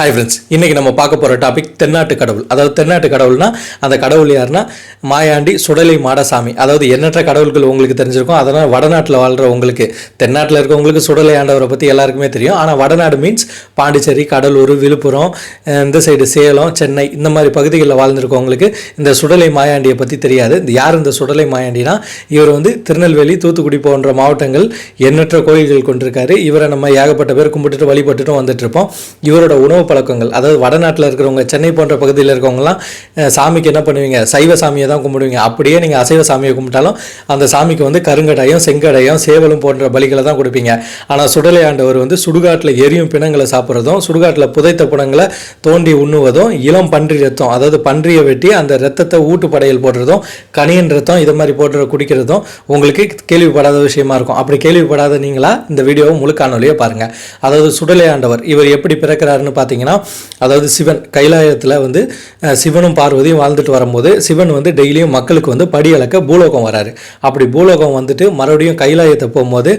Hi friends இன்றைக்கி நம்ம பார்க்க போகிற டாபிக் தென்னாட்டு கடவுள். அதாவது தென்னாட்டு கடவுள்னா அந்த கடவுள் யாருன்னா மாயாண்டி சுடலை மாடசாமி. அதாவது எண்ணற்ற கடவுள்கள் உங்களுக்கு தெரிஞ்சிருக்கும். அதனால் வடநாட்டில் வாழ்கிற உங்களுக்கு தென்னாட்டில் இருக்கவங்களுக்கு சுடலை ஆண்டவரை பற்றி எல்லாருக்குமே தெரியும். ஆனால் வடநாடு மீன்ஸ் பாண்டிச்சேரி கடலூர் விழுப்புரம் இந்த சைடு சேலம் சென்னை இந்த மாதிரி பகுதிகளில் வாழ்ந்துருக்கவங்களுக்கு இந்த சுடலை மாயாண்டியை பற்றி தெரியாது. இந்த யார் இந்த சுடலை மாயாண்டினா இவர் வந்து திருநெல்வேலி தூத்துக்குடி போன்ற மாவட்டங்கள் எண்ணற்ற கோயில்கள் கொண்டிருக்காரு. இவரை நம்ம ஏகப்பட்ட பேர் கும்பிட்டுட்டு வழிபட்டுட்டும் வந்துட்டு இருப்போம். இவரோட உணவு பழக்கங்கள். அதாவது வடநாட்டில் இருக்கிறவங்க சென்னை போன்ற பகுதியில் இருக்கவங்கலாம் சாமிக்கு என்ன பண்ணுவீங்க? சைவ சாமியை தான் கும்பிடுவீங்க. அப்படியே நீங்கள் அசைவ சாமியை கும்பிட்டாலும் அந்த சாமிக்கு வந்து கருங்கடையும் செங்கடையும் சேவலும் போன்ற பலிகளை தான் கொடுப்பீங்க. ஆனால் சுடலை ஆண்டவர் வந்து சுடுகாட்டில் எரியும் பிணங்களை சாப்பிட்றதும் சுடுகாட்டில் புதைத்த பிணங்களை தோண்டி உண்ணுவதும் இளம் பன்றி ரத்தம் அதாவது பன்றியை வெட்டி அந்த ரத்தத்தை ஊட்டு படையல் போடுறதும் கனியன் ரத்தம் இதை மாதிரி போடுற குடிக்கிறதும் உங்களுக்கு கேள்விப்படாத விஷயமா இருக்கும். அப்படி கேள்விப்படாத நீங்களா இந்த வீடியோவை முழு காணொலியை பாருங்கள் அதாவது சுடலை ஆண்டவர் இவர் எப்படி பிறக்கிறாருன்னு பார்த்தீங்கன்னா அதாவது சிவன் கைலாயத்தில் வந்து சிவனும் பார்வதியும் வாழ்ந்துட்டு வரும்போது சிவன் வந்து டெய்லியும் மக்களுக்கு வந்து படி அளக்க பூலோகம் வராரு. அப்படி பூலோகம் வந்துட்டு மறுபடியும் கைலாயத்தை போகும்போது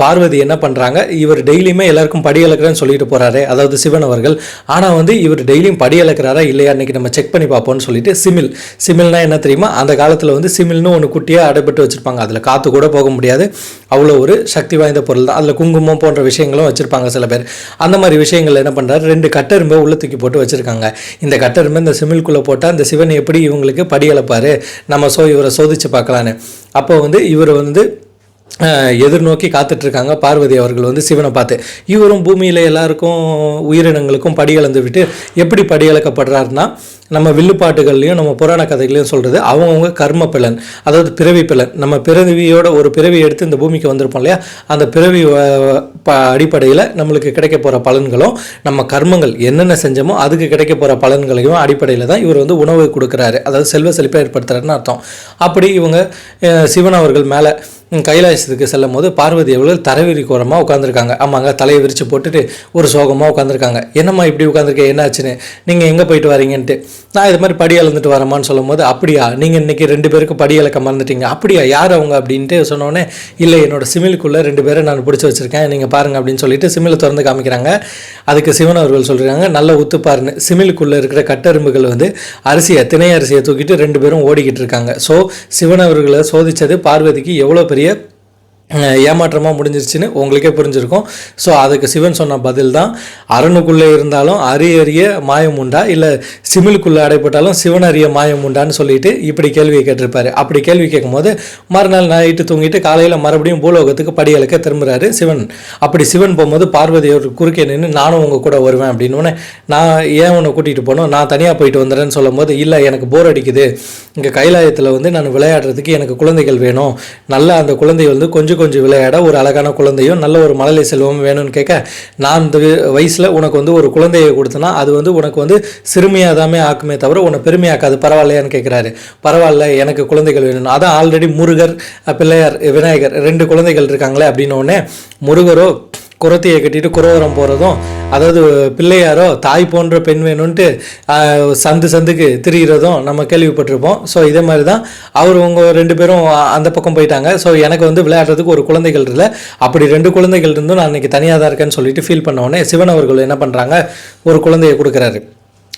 பார்வதி என்ன பண்ணுறாங்க இவர் டெய்லியுமே எல்லாருக்கும் படி அளக்கிறேன்னு சொல்லிட்டு போறாரு. அதாவது சிவன் அவர்கள். ஆனால் வந்து இவர் டெய்லியும் படி அளக்கிறாரா இல்லையா? இன்னைக்கு நம்ம செக் பண்ணி பார்ப்போம்னு சொல்லிட்டு சிமில். சிமில்னா என்ன தெரியுமா? அந்த காலத்தில் வந்து சிமில்னு ஒன்று குட்டியாக அடைபட்டு வச்சிருப்பாங்க. அதில் காற்று கூட போக முடியாது. அவ்வளோ ஒரு சக்தி வாய்ந்த பொருள் தான் அதில் குங்குமம் போன்ற விஷயங்களும் வச்சுருப்பாங்க சில பேர். அந்த மாதிரி விஷயங்கள் என்ன பண்ணுறாரு ரெண்டு கட்டெரும்பை உள்ள தூக்கி போட்டு வச்சுருக்காங்க. இந்த கட்டரும்பை இந்த சிமில்குள்ளே போட்டால் அந்த சிவன் எப்படி இவங்களுக்கு படியளப்பார் நம்ம சோ இவரை சோதிச்சு பார்க்கலான்னு. அப்போ வந்து இவர் வந்து எதிர்நோக்கி காத்துட்ருக்காங்க பார்வதி அவர்கள் வந்து சிவனை பார்த்து. இவரும் பூமியில் எல்லாருக்கும் உயிரினங்களுக்கும் படி விட்டு எப்படி படி அளக்கப்படுறாருன்னா நம்ம வில்லுப்பாட்டுகள்லையும் நம்ம புராண கதைகளையும் சொல்கிறது அவங்கவுங்க கர்ம பிளன் அதாவது பிறவி பிளன் நம்ம பிறவியோட ஒரு பிறவி எடுத்து இந்த பூமிக்கு வந்திருப்போம் இல்லையா? அந்த பிறவி ப அடிப்படையில் நம்மளுக்கு கிடைக்க போகிற பலன்களும் நம்ம கர்மங்கள் என்னென்ன செஞ்சோமோ அதுக்கு கிடைக்க போகிற பலன்களையும் அடிப்படையில் தான் இவர் வந்து உணவு கொடுக்குறாரு. அதாவது செல்வ செழிப்பை ஏற்படுத்துறாருன்னு அர்த்தம். அப்படி இவங்க சிவன் அவர்கள் மேலே கைலாசத்துக்கு செல்லும் போது பார்வதி அவர்கள் தரவிரி கோரமாக உட்காந்துருக்காங்க ஆமாங்க தலையை விரித்து போட்டுட்டு ஒரு சோகமாக உட்காந்துருக்காங்க என்னம்மா இப்படி உட்காந்துருக்க என்னாச்சுன்னு? நீங்கள் எங்கே போயிட்டு வரீங்கன்ட்டு. நான் இது மாதிரி படி அளந்துட்டு வரமான்னு சொல்லும் போது அப்படியா? நீங்கள் இன்றைக்கி ரெண்டு பேருக்கு படி அளக்க மறந்துட்டீங்க. அப்படியா? யார் அவங்க? அப்படின்ட்டு சொன்னோடனே இல்லை என்னோட சிமிலுக்குள்ளே ரெண்டு பேரை நான் பிடிச்சி வச்சுருக்கேன். நீங்கள் பாருங்கள் அப்படின்னு சொல்லிட்டு சிமிலை திறந்து காமிக்கிறாங்க. அதுக்கு சிவன் அவர்கள் சொல்கிறாங்க நல்ல உத்து பாருன்னு. சிமிலுக்குள்ளே இருக்கிற கட்டெரும்புகள் வந்து அரிசியை திணை அரிசியை தூக்கிட்டு ரெண்டு பேரும் ஓடிக்கிட்டு இருக்காங்க. ஸோ சிவன் அவர்களை சோதித்தது பார்வதிக்கு எவ்வளோ பெரிய ஏமாற்றமாக முடிஞ்சிருச்சுன்னு உங்களுக்கே புரிஞ்சிருக்கும். ஸோ அதுக்கு சிவன் சொன்ன பதில் தான் அரணுக்குள்ளே இருந்தாலும் அரிய அரிய மாயம் உண்டா? இல்லை சிமிலுக்குள்ளே அடைப்பட்டாலும் சிவன் அறிய மாயம் உண்டான்னு சொல்லிட்டு இப்படி கேள்வியை கேட்டிருப்பாரு. அப்படி கேள்வி கேட்கும்போது மறுநாள் நைட்டு தூங்கிட்டு காலையில் மறுபடியும் பூலோகத்துக்கு படிகளுக்கு திரும்புகிறாரு சிவன். அப்படி சிவன் போகும்போது பார்வதி ஒரு குறுக்கே நின்று நானும் உங்கள் கூட வருவேன் அப்படின்னு உடனே நான் ஏன் உன்னை கூட்டிகிட்டு போனோம் நான் தனியாக போயிட்டு வந்துடுறேன்னு சொல்லும்போது இல்லை எனக்கு போர் அடிக்குது. இங்கே கைலாயத்தில் வந்து நான் விளையாடுறதுக்கு எனக்கு குழந்தைகள் வேணும். நல்லா அந்த குழந்தை வந்து கொஞ்சம் கொஞ்சம் விளையாட ஒரு அழகான குழந்தையும் நல்ல ஒரு மழலை செல்வம் வேணும்னு கேட்க நான் இந்த வயசில் உனக்கு வந்து ஒரு குழந்தையை கொடுத்தனா அது வந்து உனக்கு வந்து சிறுமியாக தாமே ஆக்குமே தவிர உன்னை பெருமையாக்காது. பரவாயில்லையான்னு கேட்குறாரு. பரவாயில்ல எனக்கு குழந்தைகள் வேணும் அதான் ஆல்ரெடி முருகர் பிள்ளையார் விநாயகர் ரெண்டு குழந்தைகள் இருக்காங்களே அப்படின்னோடனே முருகரோ குரத்தையை கட்டிட்டு குரோவரம் போகிறதும் அதாவது பிள்ளையாரோ தாய் போன்ற பெண் வேணும்ன்ட்டு சந்து சந்துக்கு திரிகிறதும் நம்ம கேள்விப்பட்டிருப்போம். ஸோ இதே மாதிரி தான் அவர் உங்கள் ரெண்டு பேரும் அந்த பக்கம் போயிட்டாங்க. ஸோ எனக்கு வந்து விளையாடுறதுக்கு ஒரு குழந்தைகள் இல்லை. அப்படி ரெண்டு குழந்தைகள் இருந்தும் நான் இன்றைக்கி தனியாக தான் இருக்கேன்னு சொல்லிட்டு ஃபீல் பண்ண உடனே சிவன் அவர்கள் என்ன பண்ணுறாங்க ஒரு குழந்தையை கொடுக்குறாரு.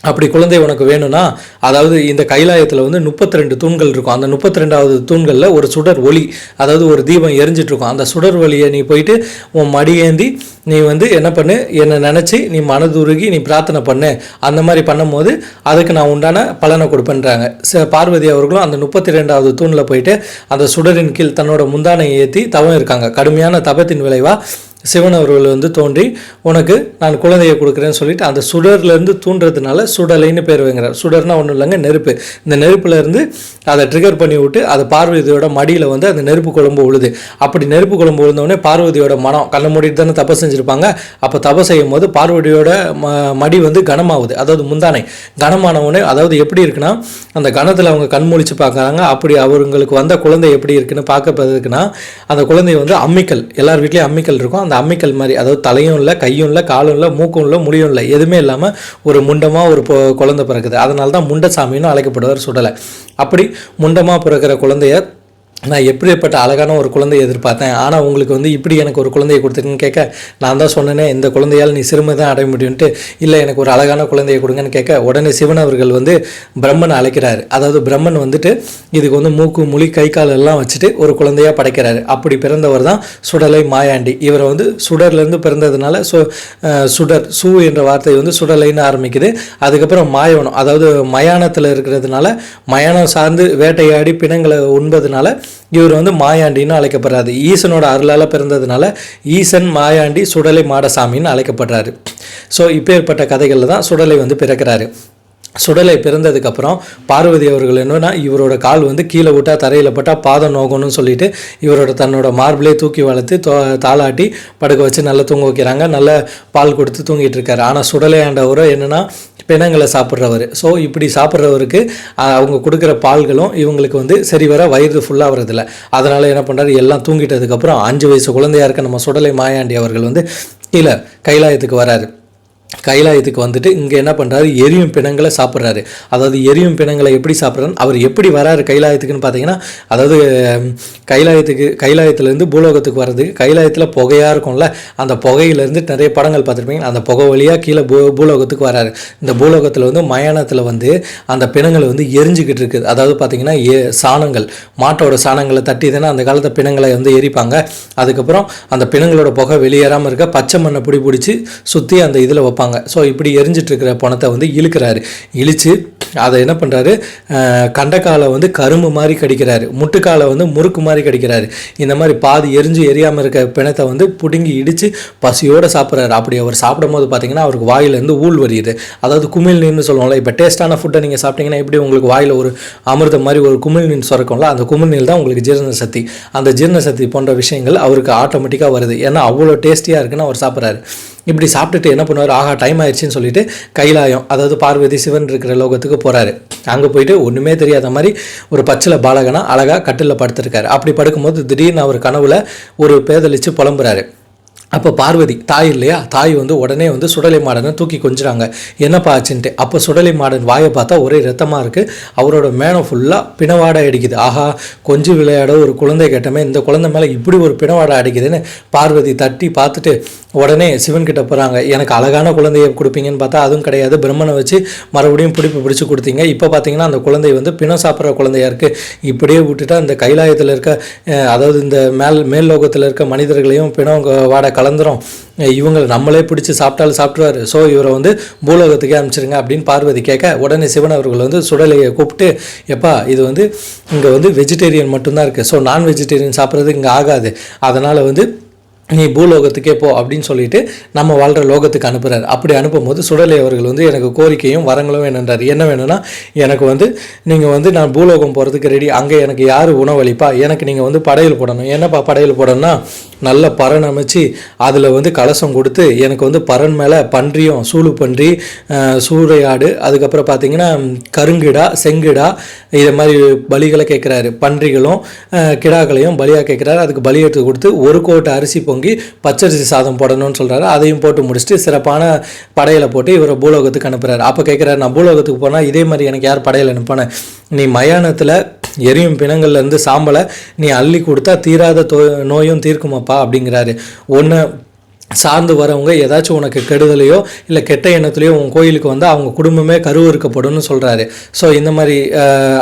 அப்படி குழந்தை உனக்கு வேணும்னா அதாவது இந்த கைலாயத்தில் வந்து முப்பத்தி ரெண்டு தூண்கள் இருக்கும். அந்த முப்பத்தி ரெண்டாவது தூண்களில் ஒரு சுடர் ஒளி அதாவது ஒரு தீபம் எரிஞ்சிட்ருக்கும். அந்த சுடர் ஒளியை நீ போயிட்டு உன் மடியேந்தி நீ வந்து என்ன பண்ணு? என்னை நினச்சி நீ மனதுருகி நீ பிரார்த்தனை பண்ணு. அந்த மாதிரி பண்ணும்போது அதுக்கு நான் உண்டான பலனை கொடுப்பேன்றாங்க. ச- பார்வதி அவர்களும் அந்த முப்பத்தி ரெண்டாவது தூணில் போயிட்டு அந்த சுடரின் கீழ் தன்னோட முந்தானை ஏற்றி தவம் இருக்காங்க. கடுமையான தபத்தின் விளைவாக சிவன் அவர்கள் வந்து தோன்றி உனக்கு நான் குழந்தையை கொடுக்குறேன்னு சொல்லிட்டு அந்த சுடர்லேருந்து தூண்டுறதுனால சுடலைன்னு பேர் வைங்கிறார் சுடர்னா ஒன்றும் இல்லைங்க நெருப்பு. இந்த நெருப்புலேருந்து அதை ட்ரிகர் பண்ணி விட்டு அது பார்வதியோட மடியில் வந்து அந்த நெருப்பு குழம்பு உழுது. அப்படி நெருப்பு குழம்பு விழுந்தோடனே பார்வதியோட மனம் கண்ணை மூடிட்டு தானே தப செஞ்சுருப்பாங்க. அப்போ தப செய்யும் போது பார்வதியோட ம மடி வந்து கனமாகுது அதாவது முந்தானை. கனமானவுடனே அதாவது எப்படி இருக்குன்னா அந்த கணத்தில் அவங்க கண் முழிச்சு பார்க்குறாங்க அப்படி அவங்களுக்கு வந்த குழந்தை எப்படி இருக்குன்னு பார்க்கறதுக்குன்னா அந்த குழந்தை வந்து அம்மிக்கல் எல்லார் வீட்லேயும் அம்மிக்கல் இருக்கும். அந்த அம்மிக்கல் மாதிரி அதாவது தலையும் இல்லை கையும் இல்லை காலும் இல்லை மூக்கும் இல்லை முடியும் இல்லை எதுவுமே இல்லாமல் ஒரு முண்டமாக ஒரு பொ- குழந்தை பிறக்குது. அதனால தான் முண்டசாமின்னு அழைக்கப்படுவார் சுடலை. அப்படி முண்டமாக பிறக்கிற குழந்தைய நான் எப்படிப்பட்ட அழகான ஒரு குழந்தையை எதிர்பார்த்தேன். ஆனால் உங்களுக்கு வந்து இப்படி எனக்கு ஒரு குழந்தையை கொடுத்துருக்குன்னு கேட்க நான் தான் சொன்னேனே இந்த குழந்தையால் நீ சிறுமை தான் அடைய முடியும்ட்டு இல்லை எனக்கு ஒரு அழகான குழந்தையை கொடுங்கன்னு கேட்க உடனே சிவன் அவர்கள் வந்து பிரம்மன் அழைக்கிறாரு. அதாவது பிரம்மன் வந்துட்டு இதுக்கு வந்து மூக்கு முழி கை கால் எல்லாம் வச்சுட்டு ஒரு குழந்தையாக படைக்கிறாரு. அப்படி பிறந்தவர் தான் சுடலை மாயாண்டி. இவரை வந்து சுடர்லேருந்து பிறந்ததுனால சு சுடர் சூ என்ற வார்த்தை வந்து சுடலைன்னு ஆரம்பிக்குது. அதுக்கப்புறம் மாயவனம். அதாவது மயானத்தில் இருக்கிறதுனால மயானம் சார்ந்து வேட்டையாடி பிணங்களை உண்பதுனால இவர் வந்து மாயாண்டின்னு அழைக்கப்படுறாரு. ஈசனோட அருளால் பிறந்ததுனால ஈசன் மாயாண்டி சுடலை மாடசாமின்னு அழைக்கப்படுறாரு. ஸோ இப்பேற்பட்ட கதைகளில் தான் சுடலை வந்து பிறக்கிறாரு. சுடலை பிறந்ததுக்கப்புறம் பார்வதி அவர்கள் என்னன்னா இவரோட கால் வந்து கீழே விட்டா தரையில் பட்டால் பாதம் நோகணும்னு சொல்லிட்டு இவரோட தன்னோட மார்பிளே தூக்கி வளர்த்து தோ தாளாட்டி படுக்க வச்சு நல்லா தூங்க வைக்கிறாங்க. நல்ல பால் கொடுத்து தூங்கிட்டு இருக்காரு. ஆனால் சுடலை ஆண்டவரோ என்னன்னா பிணங்களை சாப்பிட்றவர். ஸோ இப்படி சாப்பிட்றவருக்கு அவங்க கொடுக்குற பால்களும் இவங்களுக்கு வந்து சரி வர வயிறு ஃபுல்லாக வரதில்லை அதனால் என்ன பண்ணுறாரு எல்லாம் தூங்கிட்டதுக்கப்புறம் அஞ்சு வயசு குழந்தையாக இருக்க நம்ம சுடலை மாயாண்டி அவர்கள் வந்து கீழே கைலாயத்துக்கு வராரு. கைலாயத்துக்கு வந்துட்டு இங்கே என்ன பண்ணுறாரு எரியும் பிணங்களை சாப்பிட்றாரு. அதாவது எரியும் பிணங்களை எப்படி சாப்பிட்றாரு அவர் எப்படி வராரு கைலாயத்துக்குன்னு பார்த்தீங்கன்னா அதாவது கைலாயத்துக்கு கைலாயத்துலேருந்து பூலோகத்துக்கு வர்றதுக்கு கைலாயத்தில் புகையாக இருக்கும்ல அந்த புகையிலேருந்து நிறைய படங்கள் பார்த்துருப்பீங்க. அந்த புகை வழியாக கீழே பூ பூலோகத்துக்கு வராரு. இந்த பூலோகத்தில் வந்து மயானத்தில் வந்து அந்த பிணங்கள் வந்து எரிஞ்சுக்கிட்டு இருக்குது. அதாவது பார்த்தீங்கன்னா ஏ சாணங்கள் மாட்டோட சாணங்களை தட்டி தானே அந்த காலத்து பிணங்களை வந்து எரிப்பாங்க. அதுக்கப்புறம் அந்த பிணங்களோட புகை வெளியேறாமல் இருக்க பச்சை மண்ணை பிடி பிடிச்சி சுற்றி அந்த இதில் வைப்பாங்க ஸோ இப்படி எரிஞ்சிட்ருக்கிற பணத்தை வந்து இழுக்கிறாரு. இழுத்து அதை என்ன பண்ணுறாரு கண்டக்காலை வந்து கரும்பு மாதிரி கடிக்கிறாரு. முட்டுக்காலை வந்து முறுக்கு மாதிரி கடிக்கிறாரு. இந்த மாதிரி பாதி எரிஞ்சு எரியாமல் இருக்க பிணத்தை வந்து பிடுங்கி இடித்து பசியோடு சாப்பிட்றாரு. அப்படி அவர் சாப்பிடும் போது பார்த்தீங்கன்னா அவருக்கு வாயிலேருந்து ஊழ் வருது. அதாவது குமிழ் நீர்னு சொல்லுவோம்ல இப்போ டேஸ்ட்டான ஃபுட்டை நீங்கள் சாப்பிட்டீங்கன்னா எப்படி உங்களுக்கு வாயில் ஒரு அமிர்தம் மாதிரி ஒரு குமிழ் நீர் சுரக்கும்ல அந்த குமிழ் நீர் தான் உங்களுக்கு ஜீரண சக்தி. அந்த ஜீரண சக்தி போன்ற விஷயங்கள் அவருக்கு ஆட்டோமேட்டிக்காக வருது. ஏன்னா அவ்வளோ டேஸ்டியாக இருக்குன்னு அவர் சாப்பிட்றாரு. இப்படி சாப்பிட்டுட்டு என்ன பண்ணுவார்? ஆஹா டைம் ஆயிடுச்சுன்னு சொல்லிட்டு கைலாயம் அதாவது பார்வதி சிவன் இருக்கிற லோகத்துக்கு போகிறாரு அங்கே போயிட்டு ஒன்றுமே தெரியாத மாதிரி ஒரு பச்சில பாலகனா அழகாக கட்டிலில் படுத்திருக்காரு. அப்படி படுக்கும்போது திடீர்னு அவர் கனவுல ஒரு பேதலிச்சு புலம்புறாரு. அப்போ பார்வதி தாய் இல்லையா? தாய் வந்து உடனே வந்து சுடலை மாடனை தூக்கி கொஞ்சுறாங்க. என்னப்பா ஆச்சுன்ட்டு? அப்போ சுடலை மாடன் வாயை பார்த்தா ஒரே ரத்தமாக இருக்குது அவரோட மேனம் ஃபுல்லாக பிணவாடை அடிக்குது. ஆஹா கொஞ்சம் விளையாட ஒரு குழந்தை கேட்டமே இந்த குழந்தை மேலே இப்படி ஒரு பிணவாடை அடிக்குதுன்னு பார்வதி தட்டி பார்த்துட்டு உடனே சிவன் கிட்ட போகிறாங்க எனக்கு அழகான குழந்தையை கொடுப்பீங்கன்னு பார்த்தா அதுவும் கிடையாது. பிரம்மனை வச்சு மறுபடியும் பிடிப்பு பிடிச்சி கொடுத்தீங்க. இப்போ பார்த்தீங்கன்னா அந்த குழந்தை வந்து பிணம் சாப்பிட்ற குழந்தையா இருக்குது இப்படியே விட்டுட்டா இந்த கைலாயத்தில் இருக்க அதாவது இந்த மேல் மேல் லோகத்தில் இருக்க மனிதர்களையும் பிணம் வாட கலந்துரும். இவங்களை நம்மளே பிடிச்சி சாப்பிட்டாலும் சாப்பிட்ருவாரு ஸோ இவரை வந்து பூலோகத்துக்கே அனுப்பிச்சிருங்க அப்படின்னு பார்வதி கேட்க உடனே சிவன் அவர்கள் வந்து சுடலையை கூப்பிட்டு எப்பா இது வந்து இங்கே வந்து வெஜிடேரியன் மட்டும்தான் இருக்குது ஸோ நான் வெஜிடேரியன் சாப்பிட்றது இங்கே ஆகாது. அதனால் வந்து நீ பூலோகத்துக்கே போ அப்படின்னு சொல்லிட்டு நம்ம வாழ்கிற லோகத்துக்கு அனுப்புகிறார் அப்படி அனுப்பும்போது சுடலை அவர்கள் வந்து எனக்கு கோரிக்கையும் வரங்களும் வேணுன்றார். என்ன வேணும்னா எனக்கு வந்து நீங்கள் வந்து நான் பூலோகம் போகிறதுக்கு ரெடி அங்கே எனக்கு யார் உணவளிப்பா? எனக்கு நீங்கள் வந்து படையல் போடணும். என்னப்பா படையல் போடணும்னா நல்ல பறன் அமைச்சு அதில் வந்து கலசம் கொடுத்து எனக்கு வந்து பறன் மேலே பன்றியும் சூழு பன்றி சூறையாடு. அதுக்கப்புறம் பார்த்தீங்கன்னா கருங்கிடா செங்கிடா இதை மாதிரி பலிகளை கேட்குறாரு பன்றிகளும் கிடாக்களையும் பலியாக கேட்குறாரு அதுக்கு பலி எடுத்து கொடுத்து ஒரு கோட்டை அரிசி பொங்கி பச்சரிசி சாதம் போடணும்னு சொல்கிறாரு அதையும் போட்டு முடிச்சுட்டு சிறப்பான படையில் போட்டு இவரை பூலோகத்துக்கு அனுப்புகிறாரு அப்போ கேட்குறாரு நான் பூலோகத்துக்கு போனால் இதே மாதிரி எனக்கு யார் படையில் அனுப்பினேன் நீ மயானத்தில் எரியும் பிணங்கள்லேருந்து சாம்பலை நீ அள்ளி கொடுத்தா தீராத தோ நோயும் தீர்க்குமாப்பா அப்படிங்கிறாரு. ஒன்று சார்ந்து வரவங்க ஏதாச்சும் உனக்கு கெடுதலையோ இல்லை கெட்ட எண்ணத்துலையோ உன் கோயிலுக்கு வந்து அவங்க குடும்பமே கருவறுக்கப்படும்னு சொல்கிறாரு ஸோ இந்த மாதிரி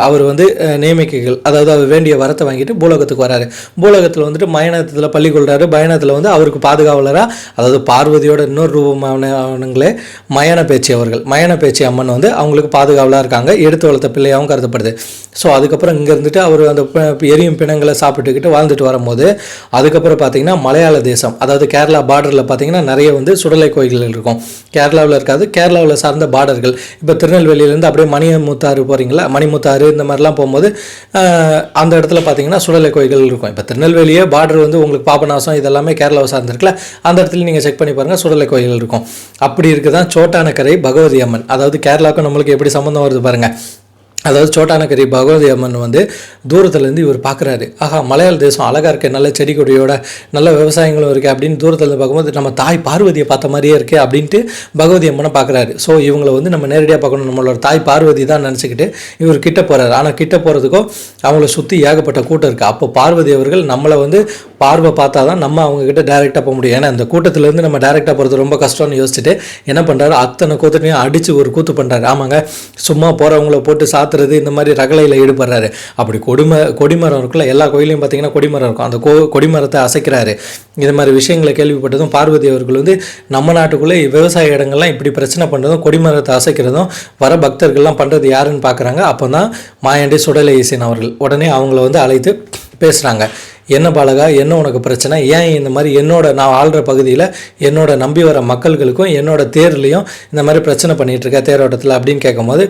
அவர் வந்து நியமிக்கைகள் அதாவது அவர் வேண்டிய வரத்தை வாங்கிட்டு பூலோகத்துக்கு வராரு. பூலோகத்தில் வந்துட்டு மயணத்தில் பள்ளி கொள்கிறாரு பயணத்தில் வந்து அவருக்கு பாதுகாவலராக அதாவது பார்வதியோட இன்னொரு ரூபமானவங்களே மயண பேச்சு அவர்கள். மயண பேச்சு அம்மன் வந்து அவங்களுக்கு பாதுகாவலாக இருக்காங்க. எடுத்து வளர்த்த பிள்ளையாகவும் கருதப்படுது. ஸோ அதுக்கப்புறம் இங்கே இருந்துட்டு அவர் அந்த எரியும் பிணங்களை சாப்பிட்டுக்கிட்டு வாழ்ந்துட்டு வரும்போது அதுக்கப்புறம் பார்த்தீங்கன்னா மலையாள தேசம் அதாவது கேரளா பார்டரில் பார்த்தீங்கன்னா நிறைய வந்து சுடலை கோயில்கள் இருக்கும். கேரளாவில் இருக்காது. கேரளாவில் சார்ந்த பார்டர்கள். இப்போ திருநெல்வேலியிலேருந்து அப்படியே மணிமுத்தாறு போகிறீங்களா மணிமுத்தாறு இந்த மாதிரிலாம் போகும்போது அந்த இடத்துல பார்த்தீங்கன்னா சுடலை கோயில்கள் இருக்கும். இப்போ திருநெல்வேலியே பார்டர் வந்து உங்களுக்கு பாபநாசம் இதெல்லாமே கேரளாவை சார்ந்திருக்குல்ல அந்த இடத்துல நீங்கள் செக் பண்ணி பாருங்கள் சுடலை கோயில்கள் இருக்கும். அப்படி இருக்குதான் சோட்டானக்கரை பகவதி அம்மன். அதாவது கேரளாவுக்கும் நம்மளுக்கு எப்படி சம்மந்தம் வருது பாருங்கள் அதாவது சோட்டானக்கரி பகவதி அம்மன் வந்து தூரத்துலேருந்து இவர் பார்க்குறாரு. ஆஹா மலையாள தேசம் அழகாக இருக்குது நல்ல செடி கொடியோட நல்ல விவசாயங்களும் இருக்குது அப்படின்னு தூரத்துலேருந்து பார்க்கும்போது நம்ம தாய் பார்வதியை பார்த்த மாதிரியே இருக்கே அப்படின்ட்டு பகவதி அம்மனை பார்க்குறாரு. ஸோ இவங்களை வந்து நம்ம நேரடியாக பார்க்கணும். நம்மளோட தாய் பார்வதி தான் நினச்சிக்கிட்டு இவர் கிட்ட போகிறாரு ஆனால் கிட்ட போகிறதுக்கும் அவங்கள சுற்றி ஏகப்பட்ட கூட்டம் இருக்குது அப்போ பார்வதி அவர்கள் நம்மளை வந்து பார்வை பார்த்தா தான் நம்ம அவங்கக்கிட்ட டேரெக்டாக போக முடியும். ஏன்னா இந்த கூட்டத்திலேருந்து நம்ம டேரெக்டாக போகிறது ரொம்ப கஷ்டம்னு யோசிச்சுட்டு என்ன பண்ணுறாரு அத்தனை கூத்தனையும் அடித்து ஒரு கூத்து பண்ணுறாரு ஆமாங்க சும்மா போகிறவங்கள போட்டு சாத்துறது இந்த மாதிரி ரகலையில் ஈடுபடுறாரு. அப்படி கொடிம கொடிமரம் இருக்குல்ல எல்லா கோயிலையும் பார்த்தீங்கன்னா கொடிமரம் இருக்கும். அந்த கோ கொடிமரத்தை அசைக்கிறாரு. இது மாதிரி விஷயங்களை கேள்விப்பட்டதும் பார்வதி அவர்கள் வந்து நம்ம நாட்டுக்குள்ளே விவசாய இடங்கள்லாம் இப்படி பிரச்சனை பண்ணுறதும் கொடிமரத்தை அசைக்கிறதும் வர பக்தர்கள்லாம் பண்ணுறது யாருன்னு பார்க்குறாங்க. அப்போ தான் மாயாண்டி சுடலை ஈசன் அவர்கள் உடனே அவங்கள வந்து அழைத்து பேசுகிறாங்க என்ன பாலகா என்ன உனக்கு பிரச்சனை? ஏன் இந்த மாதிரி என்னோட நான் ஆள்ற பகுதியில் என்னோட நம்பி வர மக்கள்களுக்கும் என்னோட தேர்லையும் இந்த மாதிரி பிரச்சனை பண்ணிகிட்ருக்க தேரோட்டத்தில் அப்படின்னு கேட்கும்போது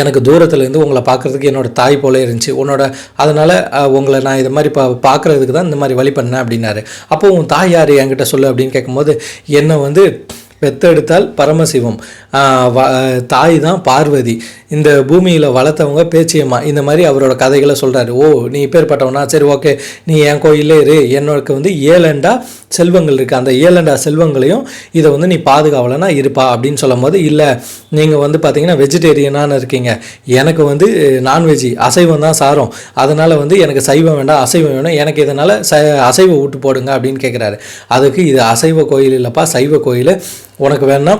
எனக்கு தூரத்துலேருந்து உங்களை பார்க்குறதுக்கு என்னோடய தாய் போல இருந்துச்சு. உன்னோட அதனால் உங்களை நான் இது மாதிரி பா பார்க்குறதுக்கு தான் இந்த மாதிரி வழி பண்ணேன் அப்படின்னாரு. அப்போது உன் தாய் யார்? என்கிட்ட சொல்லு அப்படின்னு கேட்கும்போது என்னை வந்து பெத்தெடுத்தால் பரமசிவம். தாய் தான் பார்வதி. இந்த பூமியில் வளர்த்தவங்க பேச்சியம்மா. இந்த மாதிரி அவரோட கதைகளை சொல்கிறாரு ஓ நீ பேர்பட்டவனா சரி ஓகே. நீ என் கோயிலே இரு. என்னோட வந்து ஏழண்டா செல்வங்கள் இருக்குது அந்த ஏழண்டா செல்வங்களையும் இதை வந்து நீ பாதுகாவலனா இருப்பா அப்படின்னு சொல்லும் போது இல்லை நீங்கள் வந்து பார்த்தீங்கன்னா வெஜிடேரியனான இருக்கீங்க. எனக்கு வந்து நான்வெஜ் அசைவம் தான் சாரும். அதனால் வந்து எனக்கு சைவம் வேண்டாம் அசைவம் வேணும். எனக்கு இதனால் ச அசைவ ஊட்டு போடுங்க அப்படின்னு கேட்குறாரு அதுக்கு இது அசைவ கோயில் இல்லைப்பா சைவ கோயில். உனக்கு வேணா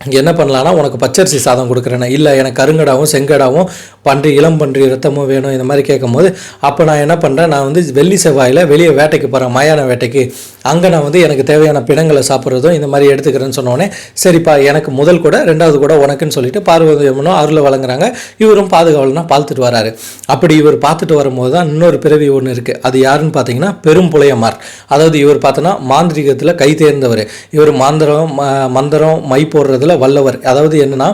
என்ன பண்ணலான்னா உனக்கு பச்சரிசி சாதம் கொடுக்குறேன்னா. இல்லை எனக்கு கருங்கடாவும் செங்கடாவும் பன்றி இளம் பன்றி ரத்தமும் வேணும் இந்த மாதிரி கேட்கும்போது அப்போ நான் என்ன பண்ணுறேன் நான் வந்து வெள்ளி செவ்வாயில் வெளியே வேட்டைக்கு போகிறேன் மயான வேட்டைக்கு. அங்கே நான் வந்து எனக்கு தேவையான பிணங்களை சாப்பிட்றதும் இந்த மாதிரி எடுத்துக்கிறேன்னு சொன்னோடனே சரிப்பா எனக்கு முதல் கூட ரெண்டாவது கூட உனக்குன்னு சொல்லிட்டு பார்வதியம்மனும் அருளை வழங்குறாங்க. இவரும் பாதுகாவலனா பார்த்துட்டு வராரு. அப்படி இவர் பார்த்துட்டு வரும்போது தான் இன்னொரு பிறவி ஒன்று இருக்குது அது யாருன்னு பார்த்தீங்கன்னா பெரும் புலையமார் அதாவது இவர் பார்த்தோன்னா மாந்திரிகத்தில் கை தேர்ந்தவர். இவர் மாந்திரம் ம- மந்திரம் மை போடுறதுல வல்லவர். அதாவது என்னன்னா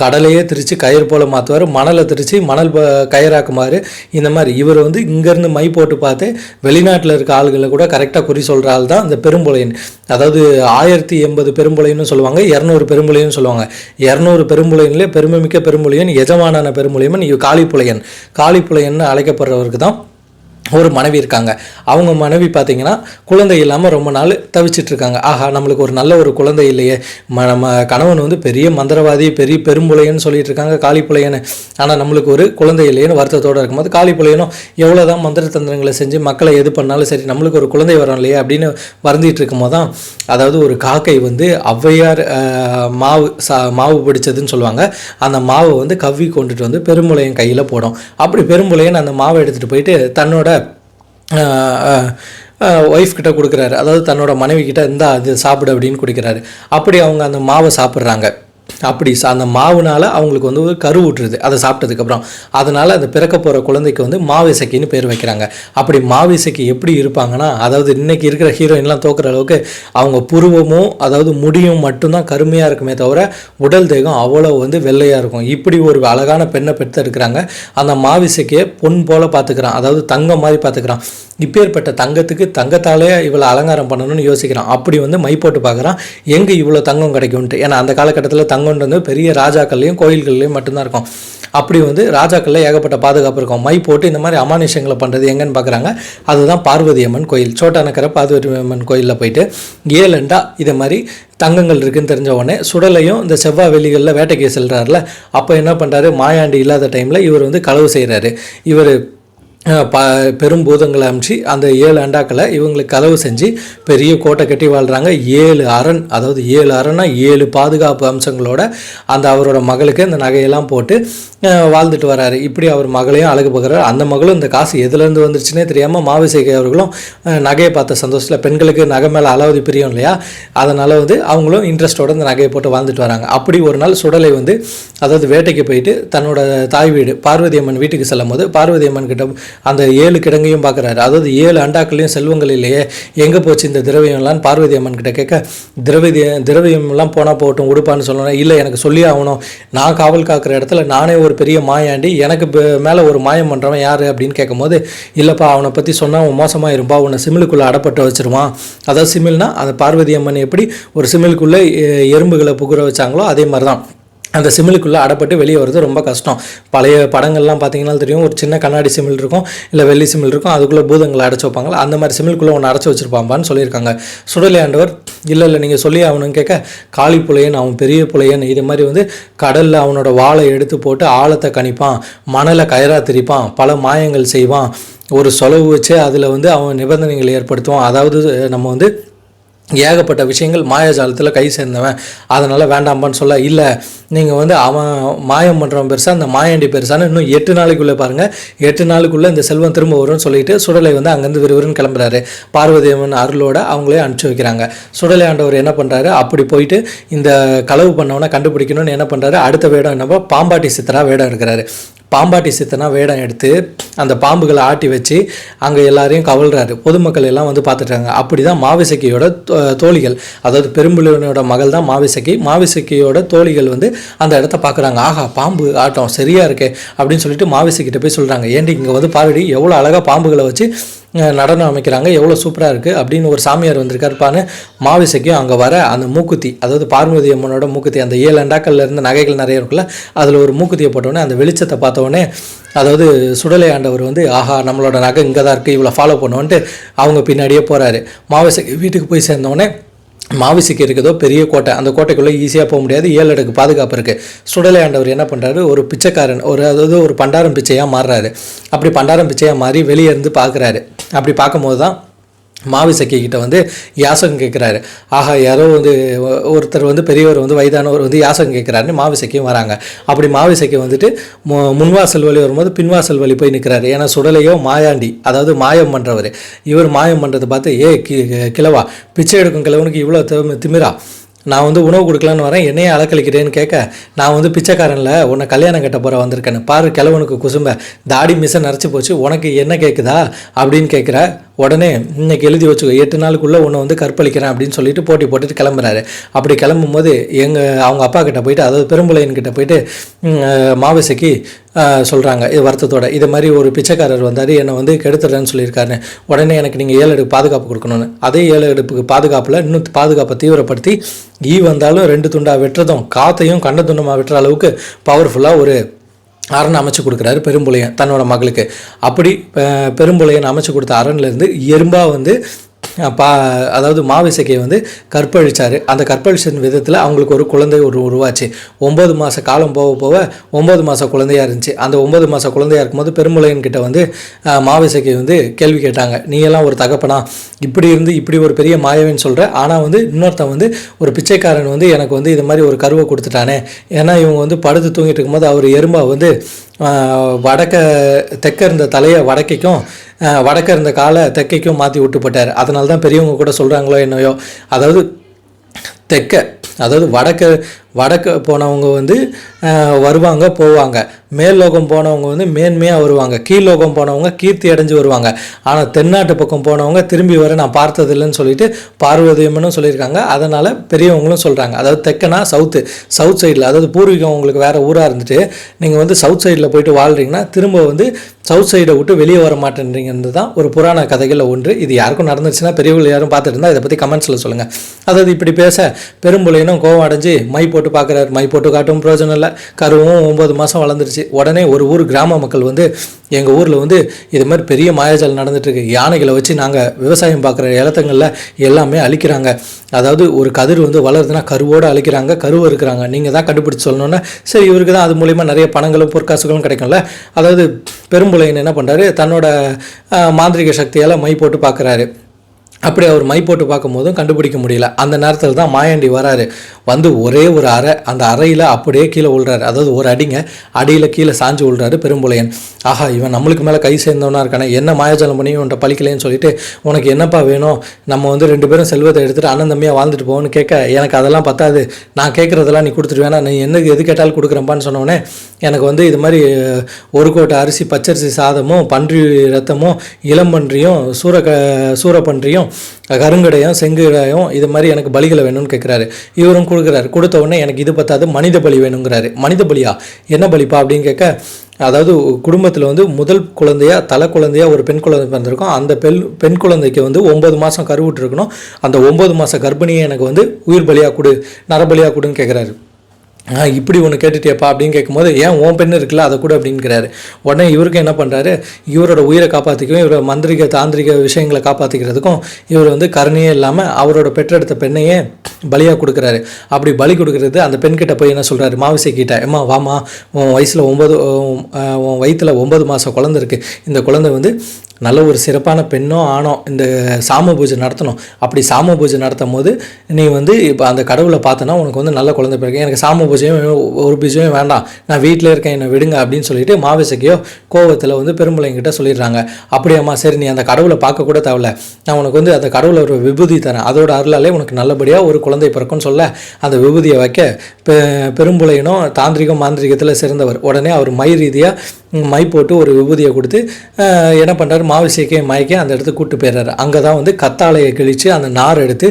கடலையே திரிச்சு கயிறு போல மாற்றுவார் மணலை திரித்து மணல் கயிறாக்குமாறு இந்த மாதிரி. இவர் வந்து இங்கேருந்து மை போட்டு பார்த்து வெளிநாட்டில் இருக்க ஆளுகளை கூட கரெக்டாக குறி சொல்கிற ஆள் தான் இந்த பெரும்புலையன். அதாவது ஆயிரத்தி எண்பது பெரும்புலைன்னு சொல்லுவாங்க இரநூறு பெரும்புலைன்னு சொல்லுவாங்க. இரநூறு பெரும்புலையன்லேயே பெருமைமிக்க பெரும்புலையன் எஜமானான பெரும்புலையன் இவ காளிப்புலையன். காளிப்புலையன் அழைக்கப்படுறவருக்கு தான் ஒரு மனைவி இருக்காங்க. அவங்க மனைவி பார்த்தீங்கன்னா குழந்தை இல்லாமல் ரொம்ப நாள் தவிச்சிட்டு இருக்காங்க. ஆஹா நம்மளுக்கு ஒரு நல்ல ஒரு குழந்தை இல்லையே. ம நம்ம கணவன் வந்து பெரிய மந்திரவாதி பெரிய பெரும்புலையன்னு சொல்லிட்டு இருக்காங்க காளிப்புலையன்னு ஆனால் நம்மளுக்கு ஒரு குழந்தை இல்லையேன்னு வருத்தத்தோடு இருக்கும்போது காளிப்புலையனும் எவ்வளோ தான் மந்திர தந்திரங்களை செஞ்சு மக்களை எது பண்ணாலும் சரி நம்மளுக்கு ஒரு குழந்தை வரும் இல்லையே அப்படின்னு வருந்திட்டு இருக்கும்போது தான் அதாவது ஒரு காக்கை வந்து ஔவையார் மாவு சா மாவு பிடிச்சதுன்னு சொல்லுவாங்க. அந்த மாவை வந்து கவ்வி கொண்டுட்டு வந்து பெரும்புலையன் கையில் போடும். அப்படி பெரும்புலையன் அந்த மாவை எடுத்துகிட்டு போயிட்டு தன்னோட ஒய்ஃப் கிட்ட கொடுக்குறாரு. அதாவது தன்னோட மனைவி கிட்ட இருந்தால் அது சாப்பிடு அப்படின்னு கொடுக்குறாரு. அப்படி அவங்க அந்த மாவை சாப்பிட்றாங்க. அப்படி சா- அந்த மாவுனால அவங்களுக்கு வந்து ஒரு கரு ஊட்டுறது அதை சாப்பிட்டதுக்கப்புறம் அதனால் அந்த பிறக்க போகிற குழந்தைக்கு வந்து மாவிசக்கின்னு பேர் வைக்கிறாங்க. அப்படி மாவிசக்கி எப்படி இருப்பாங்கன்னா அதாவது இன்றைக்கி இருக்கிற ஹீரோயின்லாம் தோக்குற அளவுக்கு அவங்க புருவமும் அதாவது முடியும் மட்டும்தான் கருமையாக இருக்குமே தவிர உடல் தேகம் அவ்வளோ வந்து வெள்ளையாக இருக்கும். இப்படி ஒரு அழகான பெண்ணை பெற்றெடுக்கிறாங்க அந்த மாவிசக்கியை பொன் போல் பார்த்துக்கிறான். அதாவது தங்கம் மாதிரி பார்த்துக்கிறான். இப்பேற்பட்ட தங்கத்துக்கு தங்கத்தாலே இவ்வளோ அலங்காரம் பண்ணணும்னு யோசிக்கிறான். அப்படி வந்து மை போட்டு பார்க்குறான். எங்கே இவ்வளோ தங்கம் கிடைக்கும்ன்ட்டு? ஏன்னா அந்த காலகட்டத்தில் கவர்மெண்ட் வந்து பெரிய ராஜாக்கள்லையும் கோயில்கள்லையும் மட்டும்தான் இருக்கும். அப்படி வந்து ராஜாக்கள்ல ஏகப்பட்ட பாதுகாப்பு இருக்கும். மை போட்டு இந்த மாதிரி அமானுஷங்களை பண்ணுறது எங்கன்னு பார்க்குறாங்க அதுதான் பார்வதி அம்மன் கோயில். சோட்டானக்கரை பார்வதி அம்மன் கோயிலில் போயிட்டு ஏழண்டா இதை மாதிரி தங்கங்கள் இருக்குன்னு தெரிஞ்ச உடனே சுடலையும் இந்த செவ்வாய் வெளிகளில் வேட்டைக்கு செல்கிறாருல அப்போ என்ன பண்ணுறாரு மாயாண்டி இல்லாத டைமில் இவர் வந்து களவு செய்கிறாரு இவர் ப பெரும் பூதங்களை அமிச்சு அந்த ஏழு அண்டாக்களை இவங்களுக்கு கதவு செஞ்சு பெரிய கோட்டை கட்டி வாழ்கிறாங்க ஏழு அரண் அதாவது ஏழு அரண்னா ஏழு பாதுகாப்பு அம்சங்களோட அந்த அவரோட மகளுக்கு இந்த நகையெல்லாம் போட்டு வாழ்ந்துட்டு வராரு. இப்படி அவர் மகளையும் அழகு பார்க்குறாரு அந்த மகளும் இந்த காசு எதுலேருந்து வந்துருச்சுன்னே தெரியாமல் மாவிசேகை அவர்களும் நகையை பார்த்த சந்தோஷத்தில் பெண்களுக்கு நகை மேலே அளவுதி பிரியம் இல்லையா? அதனால் வந்து அவங்களும் இன்ட்ரெஸ்ட்டோட இந்த நகையை போட்டு வாழ்ந்துட்டு வராங்க. அப்படி ஒரு நாள் சுடலை வந்து அதாவது வேட்டைக்கு போயிட்டு தன்னோட தாய் வீடு பார்வதி அம்மன் வீட்டுக்கு செல்லும் போது பார்வதி அம்மன் கிட்ட அந்த ஏழு கிடங்கையும் பார்க்குறாரு. அதாவது ஏழு அண்டாக்களையும் செல்வங்கள் இல்லையே எங்கே போச்சு இந்த திரவியம்லாம் பார்வதி அம்மன் கிட்ட கேட்க திரவிய திரவியம்லாம் போனால் போகட்டும் உடுப்பான்னு சொல்லணும். இல்லை எனக்கு சொல்லி ஆகணும். நான் காவல் காக்கிற இடத்துல நானே ஒரு பெரிய மாயாண்டி எனக்கு மேலே ஒரு மாயம் பண்ணுறவன் யார் அப்படின்னு கேட்கும்போது இல்லைப்பா அவனை பற்றி சொன்னால் அவன் மோசமாக இருப்பா உன்னை சிமிலுக்குள்ளே அடப்பட்டு வச்சிருவான். அதாவது சிமில்னா அந்த பார்வதி அம்மன் எப்படி ஒரு சிமிலுக்குள்ளே எறும்புகளை புகுற வச்சாங்களோ அதே மாதிரி தான் அந்த சிமிலுக்குள்ளே அடப்பட்டு வெளியே வருது ரொம்ப கஷ்டம். பழைய படங்கள்லாம் பார்த்தீங்கன்னா தெரியும் ஒரு சின்ன கண்ணாடி சிமில் இருக்கும் இல்லை வெள்ளி சிமில் இருக்கும் அதுக்குள்ளே பூதங்களை அடைச்சி வைப்பாங்களா அந்த மாதிரி சிமிலுக்குள்ளே ஒன்று அடைச்சி வச்சிருப்பாம்பான்னு சொல்லியிருக்காங்க. சுடலையாண்டவர் இல்லை இல்லை நீங்கள் சொல்லி அவனும் கேட்க காளி புலையன் அவன் பெரிய புலையன் இது மாதிரி வந்து கடலில் அவனோட வாழை எடுத்து போட்டு ஆழத்தை கணிப்பான் மணலை கயரா திரிப்பான் பல மாயங்கள் செய்வான் ஒரு சொலவு வச்சு அதில் வந்து அவன் நிபந்தனைகள் ஏற்படுத்துவான். அதாவது நம்ம வந்து ஏகப்பட்ட விஷயங்கள் மாயாஜாலத்தில் கை சேர்ந்தவன். அதனால் வேண்டாம்பான்னு சொல்ல இல்லை நீங்கள் வந்து அவன் மாயம் பண்ணுறவன் பெருசாக அந்த மாயாண்டி பெருசான்னு இன்னும் எட்டு நாளைக்குள்ளே பாருங்கள் எட்டு நாளுக்குள்ளே இந்த செல்வம் திரும்ப வரும்னு சொல்லிட்டு சுடலை வந்து அங்கேருந்து விறுவிறுன்னு கிளம்புறாரு. பார்வதியம்மன் அருளோட அவங்களே அனுப்பிச்சி வைக்கிறாங்க. சுடலை ஆண்டவர் என்ன பண்ணுறாரு அப்படி போயிட்டு இந்த களவு பண்ணவனை கண்டுபிடிக்கணும்னு என்ன பண்ணுறாரு அடுத்த வேடம் என்னப்போ பாம்பாட்டி சித்தரா வேடம் எடுக்கிறாரு. பாம்பாட்டி சித்தனா வேடம் எடுத்து அந்த பாம்புகளை ஆட்டி வச்சு அங்கே எல்லாரையும் கவல்றாரு. பொதுமக்கள் எல்லாம் வந்து பார்த்துட்டாங்க. அப்படி தான் மாவிசக்கியோட தோ- தோழிகள். அதாவது பெரும்புலிவனோட மகள் தான் மாவிசக்கி. மாவிசக்கியோட தோழிகள் வந்து அந்த இடத்த பார்க்குறாங்க. ஆஹா பாம்பு ஆட்டம் சரியாக இருக்கே அப்படின்னு சொல்லிட்டு மாவிசக்கிட்ட போய் சொல்கிறாங்க ஏன்டி இங்கே வந்து பாருடி எவ்வளோ அழகாக பாம்புகளை வச்சு நடனம் அமைக்கிறாங்க. எவ்வளோ சூப்பராக இருக்குது அப்படின்னு ஒரு சாமியார் வந்திருக்காருப்பான்னு மாவிசைக்கும் அங்கே வர அந்த மூக்குத்தி அதாவது பார்வதி அம்மனோட மூக்குத்தி அந்த ஏழு அண்டாக்கள்ல இருந்து நகைகள் நிறைய இருக்குல்ல அதில் ஒரு மூக்குத்தியை போட்டோடனே அந்த வெளிச்சத்தை பார்த்தோடனே அதாவது சுடலை ஆண்டவர் வந்து ஆஹா நம்மளோட நகை இங்கே தான் இருக்குது இவ்வளோ ஃபாலோ பண்ணுவோன்ட்டு அவங்க பின்னாடியே போகிறாரு மாவிசைக்கு வீட்டுக்கு போய் சேர்ந்தோடனே மாவிசிக்கு இருக்குதோ பெரிய கோட்டை அந்த கோட்டைக்குள்ளே ஈஸியாக போக முடியாது. ஏழு அடுக்கு பாதுகாப்பு இருக்குது சுடலை ஆண்டவர் என்ன பண்ணுறாரு ஒரு பிச்சைக்காரன் ஒரு அதாவது ஒரு பண்டாரம் பிச்சையாக மாறுறாரு. அப்படி பண்டாரம் பிச்சையாக மாறி வெளியே இருந்து பார்க்குறாரு. அப்படி பார்க்கும்போது தான் மாவிசக்கி கிட்ட வந்து யாசகம் கேட்குறாரு. ஆஹா யாரோ வந்து ஒருத்தர் வந்து பெரியவர் வந்து வயதானவர் வந்து யாசகம் கேட்குறாருன்னு மாவிசக்கியும் வராங்க. அப்படி மாவிசக்கி வந்துட்டு மு- முன்வாசல் வழி வரும்போது பின்வாசல் வழி போய் நிற்கிறாரு ஏன்னா சுடலையோ மாயாண்டி அதாவது மாயம் பண்ணுறவர் இவர் மாயம் பண்ணுறதை பார்த்து ஏ கி கிழவா பிச்சை எடுக்கும் கிழவனுக்கு இவ்வளோ திமிரா? நான் வந்து உணவு கொடுக்கலான்னு வரேன். என்னையே அலக்கழிக்கிறேன்னு கேட்க நான் வந்து பிச்சைக்காரனில் உன்னை கல்யாணம் கட்ட போகிற வந்திருக்கேன்னு. பாரு கிழவனுக்கு குசும்ப தாடி மிஸ்ஸை நரைச்சி போச்சு. உனக்கு என்ன கேட்குதா அப்படின்னு கேட்குற உடனே இன்னைக்கு எழுதி வச்சுக்கோ எட்டு நாளுக்குள்ளே உன்னை வந்து கற்பழிக்கிறேன் அப்படின்னு சொல்லிட்டு போட்டி போட்டுட்டு கிளம்புறாரு. அப்படி கிளம்பும்போது எங்கள் அவங்க அப்பா கிட்ட போயிட்டு அதாவது பெரும்புலையன்கிட்ட போயிட்டு ம், மாவசைக்கு சொல்கிறாங்க இது வருத்தத்தோட. இது மாதிரி ஒரு பிச்சைக்காரர் வந்தார் என்னை வந்து கெடுத்துடுறேன்னு சொல்லியிருக்காரு. உடனே எனக்கு நீங்கள் ஏழு எடுப்பு பாதுகாப்பு கொடுக்கணும்னு. அதே ஏழு எடுப்புக்கு பாதுகாப்பில் இன்னும் பாதுகாப்பை தீவிரப்படுத்தி ஈ வந்தாலும் ரெண்டு துண்டாக வெட்டுறதும் காத்தையும் கண்ட துண்டமாக வெட்டுற அளவுக்கு பவர்ஃபுல்லாக ஒரு அரண் அமைச்சு கொடுக்குறாரு பெரும்புலையன் தன்னோட மகளுக்கு. அப்படி பெரும்புலையன் அமைச்சு கொடுத்த அரண்லேருந்து எறும்பா வந்து பா அதாவது மாவிசைக்கை வந்து கற்பழிச்சார். அந்த கற்பழிச்சின் விதத்தில் அவங்களுக்கு ஒரு குழந்தை ஒரு உருவாச்சு. ஒம்பது மாத காலம் போக போக ஒம்பது மாத குழந்தையா இருந்துச்சு. அந்த ஒம்பது மாத குழந்தையா இருக்கும்போது பெருமுளையன்கிட்ட வந்து மாவிசைக்கை வந்து கேள்வி கேட்டாங்க. நீ எல்லாம் ஒரு தகப்பனா? இப்படி இருந்து இப்படி ஒரு பெரிய மாயவன் சொல்கிற ஆனால் வந்து இன்னொருத்தன் வந்து ஒரு பிச்சைக்காரன் வந்து எனக்கு வந்து இது மாதிரி ஒரு கருவை கொடுத்துட்டானே. ஏன்னா இவங்க வந்து படுத்து தூங்கிட்டு இருக்கும்போது அவர் எறும்பா வந்து வடக்க தெற்க இருந்த தலையை வடக்கைக்கும் வடக்க இருந்த காலை தெற்கைக்கும் மாற்றி விட்டு போட்டார். அதனால தான் பெரியவங்க கூட சொல்கிறாங்களோ என்னையோ. அதாவது தெற்க அதாவது வடக்கு வடக்கு போனவங்க வந்து வருவாங்க போவாங்க. மேல் லோகம் போனவங்க வந்து மேன்மையாக வருவாங்க. கீழ் லோகம் போனவங்க கீர்த்தி அடைஞ்சு வருவாங்க. ஆனால் தென்னாட்டு பக்கம் போனவங்க திரும்பி வர நான் பார்த்ததில்லைன்னு சொல்லிட்டு பார்வதியம்மனும் சொல்லியிருக்காங்க. அதனால் பெரியவங்களும் சொல்கிறாங்க அதாவது தெற்கனா சவுத்து சவுத் சைடில் அதாவது பூர்வீகம் உங்களுக்கு வேறு ஊராக இருந்துட்டு நீங்கள் வந்து சவுத் சைடில் போயிட்டு வாழ்கிறீங்கன்னா திரும்ப வந்து சவுத் சைடை விட்டு வெளியே வர மாட்டேன்றீங்கிறது தான் ஒரு புராண கதைகளில் ஒன்று. இது யாருக்கும் நடந்துச்சுன்னா பெரியவர்கள் யாரும் பார்த்துட்டு இருந்தால் இதை பற்றி கமெண்ட்ஸில் சொல்லுங்கள் அதாவது இப்படி பேச பெரும்புலையினும் கோவம் அடைஞ்சு மை போட்டு போட்டு பார்க்குறாரு. மை போட்டு காட்டும் பிரயோஜனம் இல்லை. கருவும் ஒம்பது மாதம் வளர்ந்துருச்சு. உடனே ஒரு ஊர் கிராம மக்கள் வந்து எங்கள் ஊரில் வந்து இது மாதிரி பெரிய மாயாஜால் நடந்துட்டுருக்கு. யானைகளை வச்சு நாங்கள் விவசாயம் பார்க்குற இடத்துங்களில் எல்லாமே அழிக்கிறாங்க. அதாவது ஒரு கதிர் வந்து வளருதுன்னா கருவோடு அழிக்கிறாங்க கருவு இருக்கிறாங்க. நீங்கள் தான் கண்டுபிடிச்சி சொல்லணுன்னா சரி இவருக்கு தான் அது மூலிமா நிறைய பணங்களும் பொற்காசுகளும் கிடைக்கும்ல. அதாவது பெரும்புலையன் என்ன பண்ணுறாரு தன்னோட மாந்திரிக சக்தியால் மை போட்டு பார்க்குறாரு. அப்படி அவர் மை போட்டு பார்க்கும்போதும் கண்டுபிடிக்க முடியல. அந்த நேரத்தில் தான் மாயாண்டி வராரு. வந்து ஒரே ஒரு அறை அந்த அறையில் அப்படியே கீழே விழுறாரு அதாவது ஒரு அடிங்க அடியில் கீழே சாஞ்சு விழுறாரு பெரும்புலையன். ஆஹா இவன் நம்மளுக்கு மேலே கை சேர்ந்தவனா இருக்கானே என்ன மாயாஜலம் பண்ணி உன்ட்ட பழிக்கலைன்னு சொல்லிட்டு உனக்கு என்னப்பா வேணும்? நம்ம வந்து ரெண்டு பேரும் செல்வத்தை எடுத்துட்டு அண்ணன் தம்பியாக வாழ்ந்துட்டு போவோன்னு கேட்க எனக்கு அதெல்லாம் பத்தாது. நான் கேட்குறதெல்லாம் நீ கொடுத்துட்டு வேணா நீ என்ன எது கேட்டாலும் கொடுக்குறப்பான்னு சொன்னோடனே எனக்கு வந்து இது மாதிரி ஒரு கோட்டை அரிசி பச்சரிசி சாதமும் பன்றி ரத்தமும் இளம்பன்றியும் சூற க சூரப்பன்றியும் கருங்கடையும் செங்கடையும் இது மாதிரி எனக்கு பலிகளை வேணும்னு கேட்குறாரு இவரும் கொடுக்குறாரு. கொடுத்த உடனே எனக்கு இது பத்தாது மனித பலி வேணுங்கிறாரு. மனித பலியா? என்ன பலிப்பா அப்படின்னு கேட்க அதாவது குடும்பத்தில் வந்து முதல் குழந்தையா தலை குழந்தையா ஒரு பெண் குழந்தை பிறந்திருக்கும். அந்த பெண் பெண் குழந்தைக்கு வந்து ஒம்பது மாதம் கருவுட்டு இருக்கணும். அந்த ஒம்பது மாத கர்ப்பிணியை எனக்கு வந்து உயிர் பலியாக கொடு நரபலியாக கொடுன்னு கேட்குறாரு இப்படி ஒன்று கேட்டுட்டியப்பா அப்படின்னு கேட்கும்போது ஏன் உன் பெண்ணு இருக்குல்ல அதை கூட அப்படிங்கிறாரு உடனே இவருக்கு என்ன பண்ணுறாரு இவரோட உயிரை காப்பாற்றிக்கவும் இவரோட மந்திரிக தாந்திரிக விஷயங்களை காப்பாற்றிக்கிறதுக்கும் இவர் வந்து கருணையே இல்லாமல் அவரோட பெற்றெடுத்த பெண்ணையே பலியாக கொடுக்குறாரு. அப்படி பலி கொடுக்குறது அந்த பெண்கிட்ட போய் என்ன சொல்கிறாரு மாவிசை கிட்ட ஏம்மா வாமா உன் வயசில் ஒம்பது உன் வயிற்றில் ஒம்பது மாதம் குழந்த இருக்குது இந்த குழந்தை வந்து நல்ல ஒரு சிறப்பான பெண்ணோ ஆணோ இந்த சாம பூஜை நடத்தணும். அப்படி சாம பூஜை நடத்தும் போது நீ வந்து இப்போ அந்த கடவுளை பார்த்தனா உனக்கு வந்து நல்ல குழந்தை பிறகு எனக்கு சாம பூஜையும் ஒரு பூஜையும் வேண்டாம். நான் வீட்டில் இருக்கேன் என்னை விடுங்க அப்படின்னு சொல்லிட்டு மாவிசைக்கையோ கோவத்தில் வந்து பெரும்பிள்ளைங்கிட்ட சொல்லிடுறாங்க. அப்படியாம்மா சரி நீ அந்த கடவுளை பார்க்க கூட தேவையில்ல. நான் உனக்கு வந்து அந்த கடவுளை ஒரு விபூதி தரேன். அதோட அருளாலே உனக்கு நல்லபடியாக ஒரு குழந்தை பிறக்கும்னு சொல்ல அந்த விபூதியை வைக்க பெ பெரும்புலையனும் தாந்திரிகம் மாந்திரிகத்தில் சிறந்தவர். உடனே அவர் மை ரீதியாக மை போட்டு ஒரு விபூதியை கொடுத்து என்ன பண்ணுறாரு மாவு சீக்கையை மயக்கி அந்த இடத்துக்கு கூட்டு போயிடுறாரு. அங்கே தான் வந்து கத்தாழையை கிழித்து அந்த நார் எடுத்து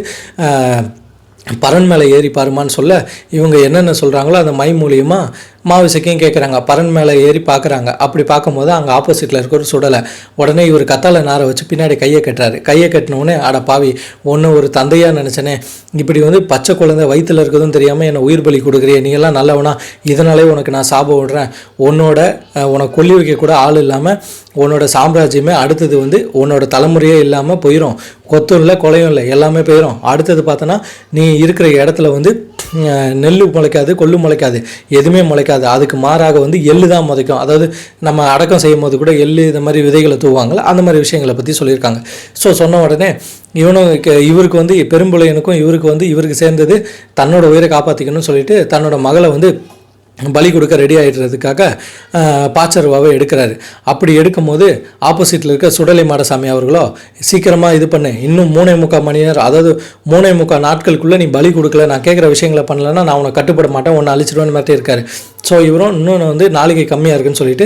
பரன் மேலே ஏறி பாருமான்னு சொல்ல இவங்க என்னென்ன சொல்கிறாங்களோ அந்த மை மூலியமாக மாவிசைக்கையும் கேட்குறாங்க பரன் மேலே ஏறி பார்க்குறாங்க அப்படி பார்க்கும்போது அங்கே ஆப்போசிட்டில் இருக்கிற ஒரு சுடலை. உடனே இவர் கத்தாழை நாரை வச்சு பின்னாடி கையை கட்டுறாரு. கையை கட்டினோடனே அட பாவி ஒன்று ஒரு தந்தையாக நினச்சனே. இப்படி வந்து பச்சை குழந்தை வயிற்றில் இருக்கிறதும் தெரியாமல் என்னை உயிர் பலி கொடுக்குறிய நீங்களாம் நல்லவனா? இதனாலே உனக்கு நான் சாபம் விடுறேன். உன்னோட உனக்கு கொல்லி வைக்க கூட ஆள் இல்லாமல் உன்னோட சாம்ராஜ்யமே அடுத்தது வந்து உன்னோட தலைமுறையே இல்லாமல் போயிடும் கொத்தும் இல்லை கொலையும் இல்லை எல்லாமே போயிடும் அடுத்தது பார்த்தோன்னா நீ இருக்கிற இடத்துல வந்து நெல் முளைக்காது கொள்ளு முளைக்காது எதுவுமே முளைக்காது. அதுக்கு மாறாக வந்து எள்ளு தான் முளைக்கும் அதாவது நம்ம அடக்கம் செய்யும் போது கூட எள்ளு இந்த மாதிரி விதைகளை தூவாங்களோ அந்த மாதிரி விஷயங்களை பற்றி சொல்லியிருக்காங்க. ஸோ சொன்ன உடனே இவனும் இவருக்கு வந்து பெரும்புலையனுக்கும் இவருக்கு வந்து இவருக்கு சேர்ந்தது தன்னோட உயிரை காப்பாற்றிக்கணும்னு சொல்லிட்டு தன்னோட மகளை வந்து பலி கொடுக்க ரெடி ஆகிடுறதுக்காக பாச்சருவாவை எடுக்கிறாரு. அப்படி எடுக்கும்போது ஆப்போசிட்டில் இருக்க சுடலை மாடசாமி அவர்களோ சீக்கிரமாக இது பண்ணு இன்னும் மூணே முக்கால் மணி நேரம் அதாவது மூணே முக்கால் நாட்களுக்குள்ளே நீ பலி கொடுக்கல நான் கேட்குற விஷயங்களை பண்ணலன்னா நான் உன்னை கட்டுப்பட மாட்டேன் உன்னை அழிச்சிடுவேன் மாதிரி இருக்காரு. ஸோ இவரும் இன்னொன்று வந்து நாளிகை கம்மியாக இருக்குன்னு சொல்லிட்டு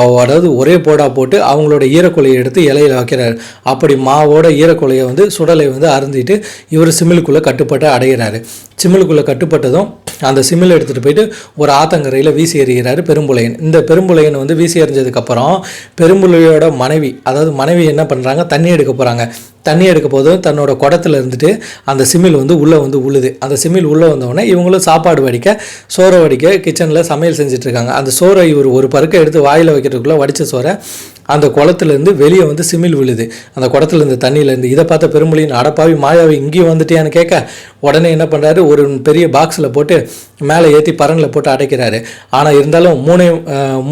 அதாவது ஒரே போடா போட்டு அவங்களோட ஈரக்குலையை எடுத்து இலையில வைக்கிறாரு. அப்படி மாவோட ஈரக்குலையை வந்து சுடலை வந்து அருந்திட்டு இவர் சிமிலுக்குள்ளே கட்டுப்பட்டு அடைகிறாரு சிமிலுக்குள்ளே கட்டுப்பட்டதும் அந்த சிமில் எடுத்துகிட்டு போயிட்டு ஒரு ஆத்தங்கரையில் வீசி எறிகிறாரு பெரும்புலையன். இந்த பெரும்புலையன் வந்து வீசி எறிஞ்சதுக்கப்புறம் பெரும்புலையோட மனைவி அதாவது மனைவி என்ன பண்ணுறாங்க தண்ணி எடுக்க போகிறாங்க தண்ணி எடுக்க போதும் தன்னோட குடத்துல இருந்துட்டு அந்த சிமில் வந்து உள்ளே வந்து உழுது. அந்த சிமில் உள்ளே வந்தவுடனே இவங்களும் சாப்பாடு வடிக்க சோறை வடிக்க கிச்சனில் சமையல் செஞ்சிட்ருக்காங்க. அந்த சோறை இவர் ஒரு பருக்கை எடுத்து வாயில் வைக்கிறதுக்குள்ளே வடித்த சோறை அந்த குளத்துலேருந்து வெளியே வந்து சிமில் விழுது. அந்த குடத்துலேருந்து தண்ணியிலேருந்து இதை பார்த்த பெருமொழியின் அடப்பாவி மாயாவை இங்கேயும் வந்துட்டியான்னு கேட்க உடனே என்ன பண்ணுறாரு ஒரு பெரிய பாக்ஸில் போட்டு மேலே ஏற்றி பரனில் போட்டு அடைக்கிறாரு. ஆனால் இருந்தாலும் மூணே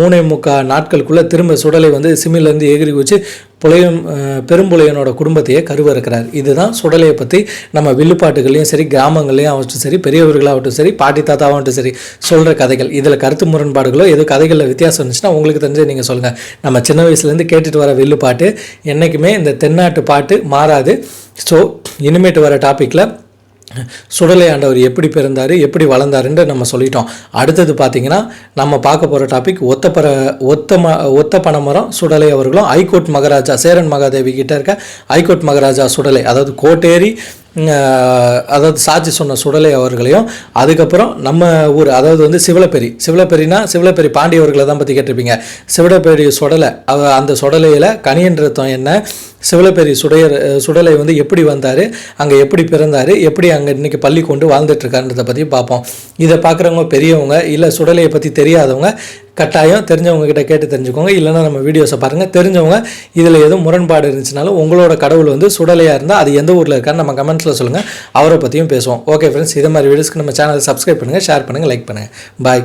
மூணே முக்கால் நாட்களுக்குள்ளே திரும்ப சுடலை வந்து சிமிலேருந்து எகிரி வச்சு புலையன் பெரும்புலையனோட குடும்பத்தையே கருவறுக்கிறார். இதுதான் சுடலையை பற்றி நம்ம வில்லுப்பாட்டுகள்லையும் சரி கிராமங்கள்லையும் ஆகட்டும் சரி பெரியவர்களாகட்டும் சரி பாட்டி தாத்தாவாகட்டும் சரி சொல்கிற கதைகள். இதில் கருத்து முரண்பாடுகளோ எது கதைகளில் வித்தியாசம் இருந்துச்சுன்னா உங்களுக்கு தெரிஞ்சு நீங்கள் சொல்லுங்கள் நம்ம சின்ன வயசுலேருந்து கேட்டுட்டு வர வில்லுப்பாட்டு என்றைக்குமே இந்த தென்னாட்டு பாட்டு மாறாது. ஸோ இனிமேட்டு வர டாப்பிக்கில் சுடலை ஆண்டவர் எப்படி பிறந்தார் எப்படி வளர்ந்தாருன்னு நம்ம சொல்லிட்டோம். அடுத்தது பார்த்தீங்கன்னா நம்ம பார்க்க போகிற டாபிக் ஒத்தப்பற ஒத்த ம ஒத்த பனைமரம் சுடலை அவர்களும் ஐகோர்ட் மகாராஜா சேரன் மகாதேவி கிட்ட இருக்க ஐகோர்ட் மகாராஜா சுடலை அதாவது கோட்டேரி அதாவது சாட்சி சொன்ன சுடலை அவர்களையும் அதுக்கப்புறம் நம்ம ஊர் அதாவது வந்து சிவலப்பெரி சிவலப்பெரினா சிவலப்பெரி பாண்டியவர்களை தான் பற்றி கேட்டிருப்பீங்க. சிவலப்பெரி சுடலை அவ அந்த சுடலையில் கனியன்றத்தம் என்ன சிவலப்பெரி சுடையர் சுடலை வந்து எப்படி வந்தார் அங்கே எப்படி பிறந்தார் எப்படி அங்கே இன்றைக்கி பள்ளி கொண்டு வாழ்ந்துட்டுருக்காருன்றதை பற்றி பார்ப்போம். இதை பார்க்குறவங்க பெரியவங்க இல்லை சுடலையை பற்றி தெரியாதவங்க கட்டாயம் தெரிஞ்சவங்க கிட்ட கேட்டு தெரிஞ்சுக்கோங்க. இல்லைன்னா நம்ம வீடியோஸை பாருங்கள் தெரிஞ்சவங்க இதில் எதுவும் முரண்பாடு இருந்துச்சுனாலும் உங்களோட கடவுள் வந்து சுடலையாக இருந்தால் அது எந்த ஊரில் இருக்கான்னு நம்ம கமெண்ட்ஸில் சொல்லுங்கள் அவரை பற்றியும் பேசுவோம். ஓகே ஃப்ரெண்ட்ஸ் இதே மாதிரி வீடியோஸ்க்கு நம்ம சேனலை சப்ஸ்கிரைப் பண்ணுங்கள் ஷேர் பண்ணுங்கள் லைக் பண்ணுங்கள் பாய்